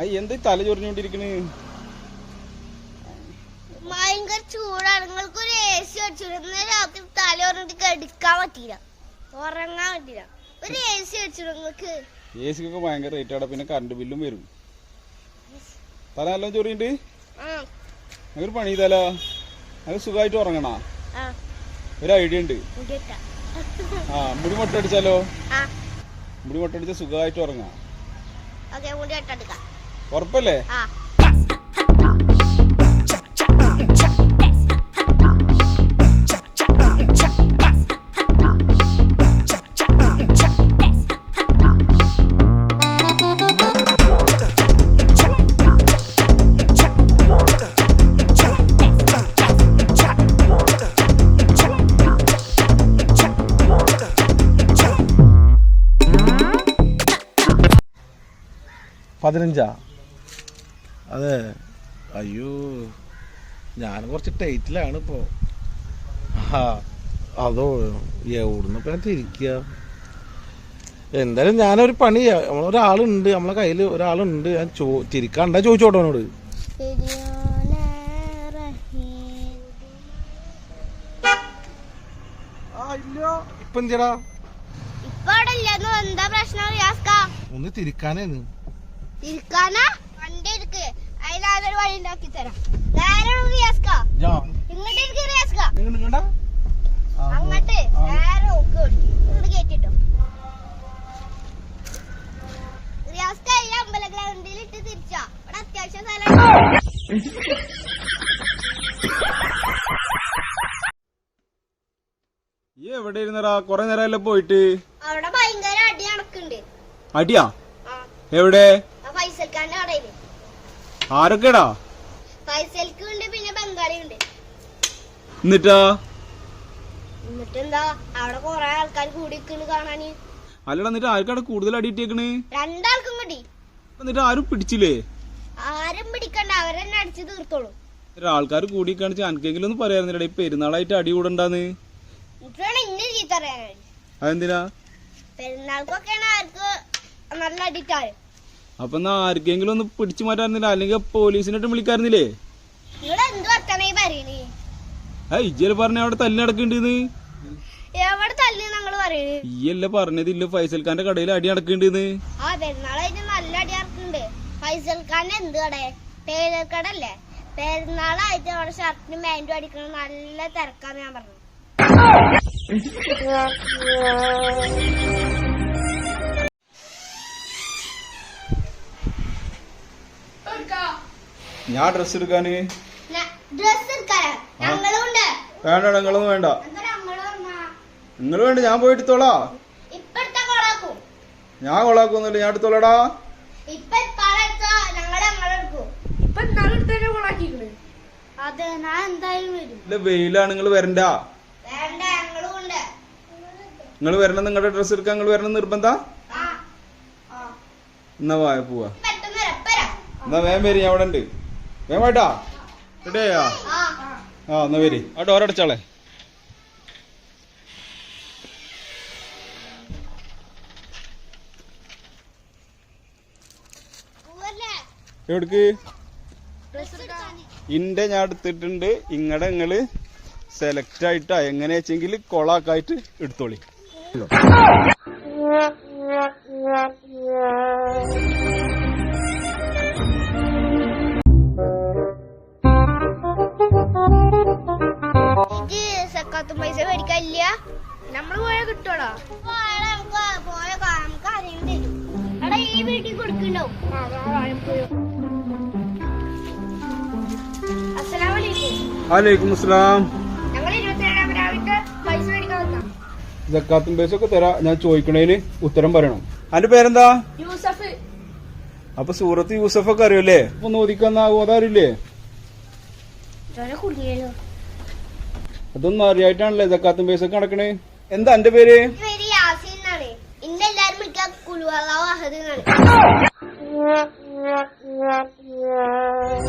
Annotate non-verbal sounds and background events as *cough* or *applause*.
അയ്യ എന്ത് തല ചൊറിഞ്ഞോണ്ടിരിക്കണ്? ഭയങ്കര ചൂടാണ്. നിങ്ങൾക്ക് ഒരു എ സി അടിച്ചു ഇന്നലെ രാത്രി തല പറഞ്ഞിട്ട് കെടുക്കാൻ പറ്റിയില്ല. ഉറങ്ങാൻ പറ്റില്ല ഒരു എ സി അടിച്ചു നിങ്ങൾക്ക് എ സിക്കൊക്കെ ഭയങ്കര റേറ്റ് ആണ് പിന്നെ കറണ്ട് ബില്ലും വരും. തല നല്ല ചൊറിയുണ്ട്? ഒരു പണി തല അത് സുഖമായിട്ട് ഉറങ്ങണ? ഒരു ഐഡിയ ഉണ്ട്. ആ മുടി മുട്ടടിച്ചാലോ? മുടി മുട്ടടിച്ച സുഖമായിട്ട് ഉറങ്ങാം. ഓക്കെ മുടി വെട്ടെടുക്കാം ഉറപ്പല്ലേ? പതിനഞ്ചാ? അതെ. അയ്യോ ഞാൻ കുറച്ച് ടൈറ്റിലാണ് ഇപ്പോ. ആ അതോ എവിടുന്ന് തിരിക്ക? തിരിക്കുക എന്തായാലും ഞാനൊരു പണി നമ്മളൊരാളുണ്ട് നമ്മളെ കയ്യിൽ ഒരാളുണ്ട്. ഞാൻ ചോ തിരിക്കാണ്ടാ ചോദിച്ചോട്ടോ അവനോട്. ഇപ്പൊ എന്തിയടാ ഇപ്പൊ അവിടെ ഇല്ലെന്ന് എന്താ പ്രശ്നം? റിയാസ്ക ഒന്ന് തിരിക്കാനേന്ന്. ഇരിക്കാനാ വണ്ടി ഇരിക്ക് അതിനാതൊരു വഴി ഉണ്ടാക്കി തരാം. നേരെ റിയാസ്ക ഇങ്ങോട്ട് ഇരിക്ക് റിയാസ്ക അങ്ങോട്ട് നേരെ നോക്ക് ഇങ്ങോട്ട്. കേട്ടിട്ടോ റിയാസ്ക ഈ അമ്പല ഗ്രൗണ്ടിൽ ഇട്ട് തിരിച്ചാ. ഇവിടെ അത്യാവശ്യം സ്ഥലം ഈ എവിടെ ഇരുന്നടാ? കൊറേ നേരമല്ലേ പോയിട്ട്? അവിടെ ഭയങ്കര അടി നടക്കുന്നുണ്ട്. അടിയാ? എവിടെ? ആരൊക്കെടാ? പിന്നെ ബംഗാളി ഉണ്ട് എന്നിട്ടാ? എന്നിട്ട് എന്താ അവിടെ കൊറേ ആൾക്കാർ കൂടി കാണാന്. അല്ലടാ എന്നിട്ട് ആർക്കാടെ കൂടുതൽ അടിയിട്ടേക്കണ് രണ്ടാൾക്കും കൂടി. എന്നിട്ട് ആരും പിടിച്ചില്ലേ? ആരും പിടിക്കണ്ട അവരെന്നെ അടിച്ചു തീർത്തോളൂ. ആൾക്കാർ കൂടി കാണിച്ച് അനക്കെങ്കിലും ഒന്ന് പറയാറുന്നില്ലടാ ഈ പെരുന്നാളായിട്ട് അടി കൂടണ്ടാന്ന്. അതെന്തിനാ? പെരുന്നാൾക്കൊക്കെയാണ് ആർക്ക് നല്ല അടിക്കാറ് അപ്പൊ എന്നാ ആർക്കെങ്കിലും ഒന്ന് പിടിച്ചു മാറ്റാറുന്നില്ല അല്ലെങ്കിൽ പോലീസിനായിട്ട് വിളിക്കാറുന്നില്ലേ ഇജ്ജൽ പറഞ്ഞ അവിടെ തല്ലി നടക്കണ്ടെന്ന്? ഈയല്ലേ പറഞ്ഞത് ഇല്ല ഫൈസൽ ഖാന്റെ കടയിൽ അടി നടക്കണ്ടെന്ന്. ആ പെരുന്നാളായിട്ട് നല്ല അടി നടക്കുന്നുണ്ട്. ഫൈസൽ ഖാൻ എന്ത് കടേ? ടൈലർ കടല്ലേ? പെരുന്നാളായിട്ട് അവിടെ ഷർട്ടിനും പാന്റും അടിക്കണം നല്ല തിരക്കാന്ന് ഞാൻ പറഞ്ഞു. ഞാൻ ഡ്രസ് എടുക്കാന്? വേണ്ട നിങ്ങളൊന്നും വേണ്ട. നിങ്ങൾ വേണ്ട ഞാൻ പോയി എടുത്തോളാ. ഞാൻ കൊള്ളാക്കൊന്നുമില്ല ഞാൻ എടുത്തോളടാ. ഇപ്പൊ ഇപ്പാളെടുത്തോ ഞങ്ങൾ ഞങ്ങളെടുക്കും ഇപ്പൊ നാളെ കൊളാക്കിക്കണ്. അതെ ഞാൻ എന്തായാലും വരും. ഇല്ല വെയിലാണ് നിങ്ങൾ വരണ്ട. വേണ്ട ഞങ്ങളും ഉണ്ട്. നിങ്ങൾ വരണം നിങ്ങളുടെ ഡ്രസ് എടുക്കാൻ നിങ്ങൾ വരണം നിർബന്ധ? ആ ആ. എന്നാ വായ പോവാ. എന്നാ വേഗം വരി ഞാൻ അവിടെ ഉണ്ട് വേഗം റെഡിയാ ആ എന്നാ വരി. ആ പോവല്ലേ എവിടേക്ക്? ഇന്റെ ഞാൻ എടുത്തിട്ടുണ്ട്. ഇങ്ങടെ നിങ്ങൾ സെലക്ട് ആയിട്ടാ എങ്ങനെ വെച്ചെങ്കിൽ കൊളാക്കായിട്ട് എടുത്തോളി. ഇത് നമ്മൾ പോയാ കിട്ടോടാ ഈ വീട്ടിൽ അലൈക്കും അസ്സലാം ജക്കാത്തും പൈസൊക്കെ തരാ. ഞാൻ ചോദിക്കണേന് ഉത്തരം പറയണം. അന്റെ പേരെന്താ? യൂസഫ്. അപ്പൊ സൂറത്ത് യൂസഫ് ഒക്കെ അറിയല്ലേ? അപ്പൊ നോദിക്കുന്ന അതറിയില്ലേ? അതൊന്നും അറിയായിട്ടാണല്ലേ ജക്കാത്തും പൈസ ഒക്കെ നടക്കണേ? എന്താ എന്റെ പേര്? എല്ലാരും *laughs*